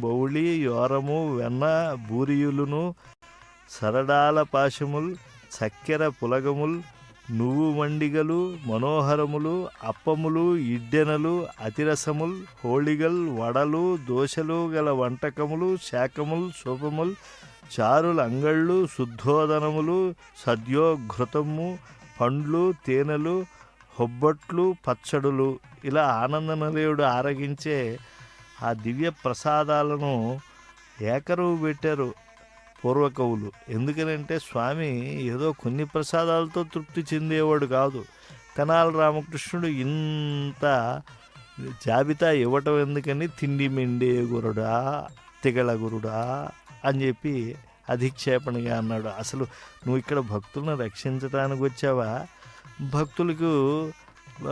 బౌళి యోరము వెన్న బూరియులును సరడాల పాశముల్ చక్కెర పులగముల్ నువ్వు మండిగలు మనోహరములు అప్పములు ఇడ్డెనలు అతిరసముల్ హోళిగల్ వడలు దోశలు గల వంటకములు శాఖముల్ శోభముల్ చారుల అంగళ్ళు శుద్ధోదనములు సద్యోఘృతము పండ్లు తేనెలు హొబ్బట్లు పచ్చడులు. ఇలా ఆనందనలేయుడు ఆరగించే ఆ దివ్య ప్రసాదాలను ఏకరువు పెట్టారు పూర్వకవులు ఎందుకనంటే స్వామి ఏదో కొన్ని ప్రసాదాలతో తృప్తి చెందేవాడు కాదు. కనాల రామకృష్ణుడు ఇంత జాబితా ఇవ్వటం ఎందుకని తిండి మిండే గురుడా తిగల గురుడా అని చెప్పి అధిక్షేపణగా అన్నాడు. అసలు నువ్వు ఇక్కడ భక్తులను రక్షించడానికి వచ్చావా? భక్తులకు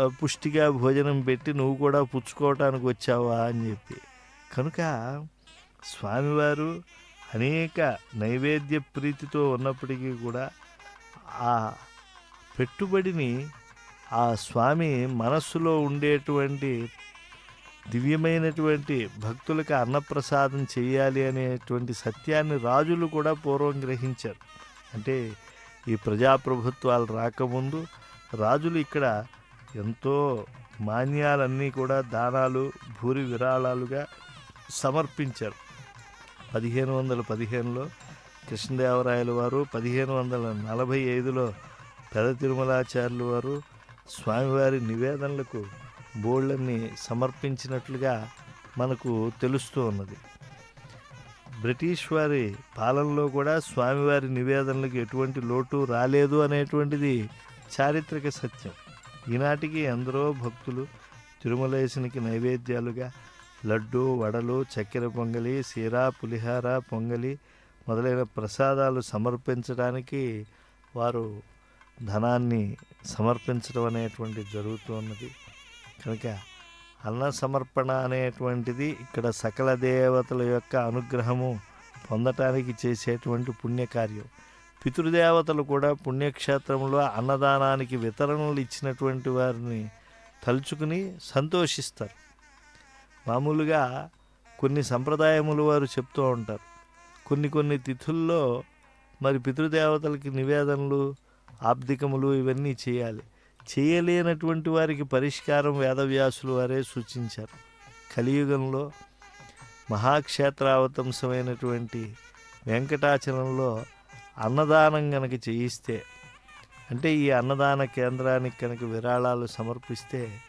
పుష్టిగా భోజనం పెట్టి నువ్వు కూడా పుచ్చుకోవటానికి వచ్చావా అని చెప్పి. కనుక స్వామివారు అనేక నైవేద్య ప్రీతితో ఉన్నప్పటికీ కూడా ఆ పెట్టుబడిని ఆ స్వామి మనస్సులో ఉండేటువంటి దివ్యమైనటువంటి భక్తులకు అన్నప్రసాదం చేయాలి అనేటువంటి సత్యాన్ని రాజులు కూడా పూర్వం గ్రహించారు. అంటే ఈ ప్రజాప్రభుత్వాలు రాకముందు రాజులు ఇక్కడ ఎంతో మాన్యాలన్నీ కూడా దానాలు భూరి విరాళాలుగా సమర్పించారు. పదిహేను వందల పదిహేనులో కృష్ణదేవరాయల వారు పదిహేను వందల నలభై ఐదులో పెద తిరుమలాచార్యులు వారు స్వామివారి నివేదనలకు బోళ్ళన్ని సమర్పించినట్లుగా మనకు తెలుస్తూ ఉన్నది. బ్రిటిష్ వారి పాలనలో కూడా స్వామివారి నివేదనలకు ఎటువంటి లోటు రాలేదు అనేటువంటిది చారిత్రక సత్యం. ఈనాటికి ఎందరో భక్తులు తిరుమలేసునికి నైవేద్యాలుగా లడ్డు వడలు చక్కెర పొంగలి సిరా పులిహార పొంగలి మొదలైన ప్రసాదాలు సమర్పించడానికి వారు ధనాన్ని సమర్పించడం అనేటువంటి జరుగుతూ ఉన్నది. కనుక అన్న సమర్పణ అనేటువంటిది ఇక్కడ సకల దేవతల యొక్క అనుగ్రహము పొందటానికి చేసేటువంటి పుణ్యకార్యం. పితృదేవతలు కూడా పుణ్యక్షేత్రంలో అన్నదానానికి వితరణలు ఇచ్చినటువంటి వారిని తలుచుకుని సంతోషిస్తారు. మామూలుగా కొన్ని సంప్రదాయములు వారు చెప్తూ ఉంటారు. కొన్ని కొన్ని తిథుల్లో మరి పితృదేవతలకి నివేదనలు ఆబ్దికములు ఇవన్నీ చేయాలి. చేయలేనటువంటి వారికి పరిష్కారం వేదవ్యాసులు వారే సూచించారు. కలియుగంలో మహాక్షేత్రావతంసమైనటువంటి వెంకటాచలంలో అన్నదానం కనుక చేయిస్తే అంటే ఈ అన్నదాన కేంద్రానికి కనుక విరాళాలు సమర్పిస్తే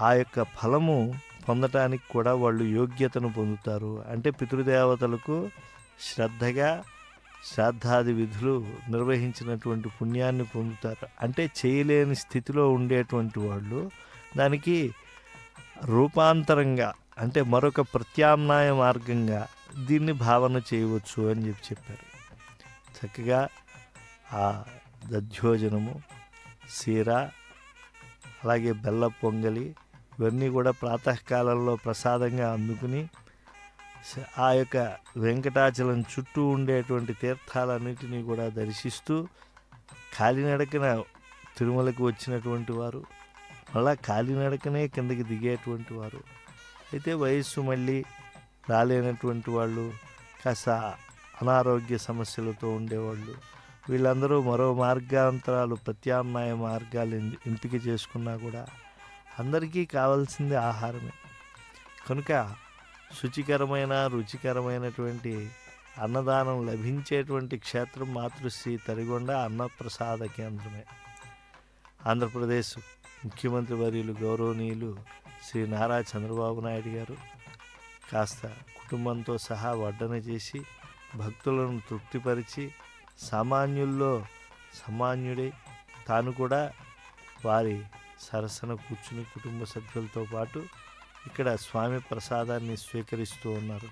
ఆ యొక్క ఫలము పొందటానికి కూడా వాళ్ళు యోగ్యతను పొందుతారు. అంటే పితృదేవతలకు శ్రద్ధగా శ్రాద్ధాది విధులు నిర్వహించినటువంటి పుణ్యాన్ని పొందుతారు. అంటే చేయలేని స్థితిలో ఉండేటువంటి వాళ్ళు దానికి రూపాంతరంగా అంటే మరొక ప్రత్యామ్నాయ మార్గంగా దీన్ని భావన చేయవచ్చు అని చెప్పి చెప్పారు. చక్కగా ఆ దధ్యోజనము సీరా అలాగే బెల్ల పొంగలి ఇవన్నీ కూడా ప్రాతకాలంలో ప్రసాదంగా అందుకుని ఆ యొక్క వెంకటాచలం చుట్టూ ఉండేటువంటి తీర్థాలన్నిటినీ కూడా దర్శిస్తూ కాలినడకన తిరుమలకు వచ్చినటువంటి వారు మళ్ళా కాలినడకనే కిందకి దిగేటువంటి వారు. అయితే వయస్సు మళ్ళీ రాలేనటువంటి వాళ్ళు కాస్త అనారోగ్య సమస్యలతో ఉండేవాళ్ళు. వీళ్ళందరూ మరో మార్గాంతరాలు ప్రత్యామ్నాయ మార్గాలు ఎంపిక చేసుకున్నా కూడా అందరికీ కావాల్సింది ఆహారమే. కనుక శుచికరమైన రుచికరమైనటువంటి అన్నదానం లభించేటువంటి క్షేత్రం మాతృశ్రీ తరిగొండ అన్నప్రసాద కేంద్రమే. ఆంధ్రప్రదేశ్ ముఖ్యమంత్రి వర్యులు గౌరవనీయులు శ్రీ నారా చంద్రబాబు నాయుడు గారు కాస్త కుటుంబంతో సహా వడ్డన చేసి భక్తులను తృప్తిపరిచి సామాన్యుల్లో సామాన్యుడై. తాను కూడా వారి సరసన కూర్చుని కుటుంబ సభ్యులతో పాటు ఇక్కడ స్వామి ప్రసాదాన్ని స్వీకరిస్తూ ఉన్నారు.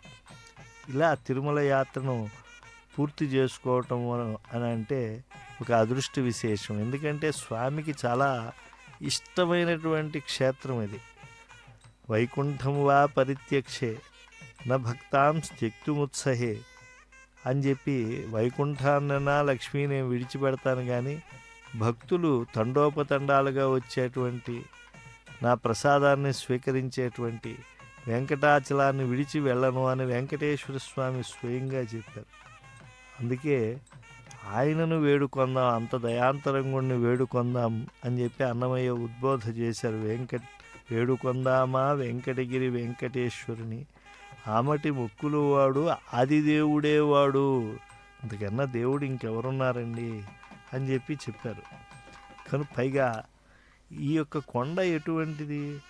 ఇలా తిరుమల యాత్రను పూర్తి చేసుకోవటం అని అంటే ఒక అదృష్ట విశేషం. ఎందుకంటే స్వామికి చాలా ఇష్టమైనటువంటి క్షేత్రం ఇది. వైకుంఠం వా పరిత్యక్షే. న భక్తాం త్యక్తుముత్సహే. అని చెప్పి వైకుంఠాన్నైనా లక్ష్మీ నేను విడిచిపెడతాను కానీ భక్తులు తండోపతండాలుగా వచ్చేటువంటి నా ప్రసాదాన్ని స్వీకరించేటువంటి వెంకటాచలాన్ని విడిచి వెళ్ళను అని వెంకటేశ్వర స్వామి స్వయంగా చెప్పారు. అందుకే ఆయనను వేడుకొందాం అంత దయాంతరంగుణ్ణి వేడుకొందాం అని చెప్పి అన్నమయ్య ఉద్బోధ చేశారు. వెంకట్ వేడుకొందామా వెంకటగిరి వెంకటేశ్వరుని ఆమటి మొక్కులు వాడు ఆదిదేవుడే వాడు అంతకన్నా దేవుడు ఇంకెవరున్నారండి? అని చెప్పి చెప్పారు. కానీ పైగా ఈ యొక్క కొండ ఎటువంటిది?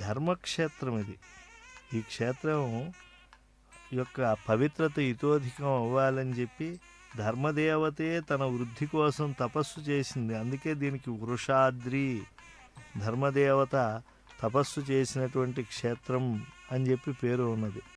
ధర్మక్షేత్రం ఇది. ఈ క్షేత్రం యొక్క పవిత్రత ఇతోధికం అవ్వాలని చెప్పి ధర్మదేవతే తన వృద్ధి కోసం తపస్సు చేసింది. అందుకే దీనికి వృషాద్రి ధర్మదేవత తపస్సు చేసినటువంటి క్షేత్రం అని చెప్పి పేరు ఉన్నది.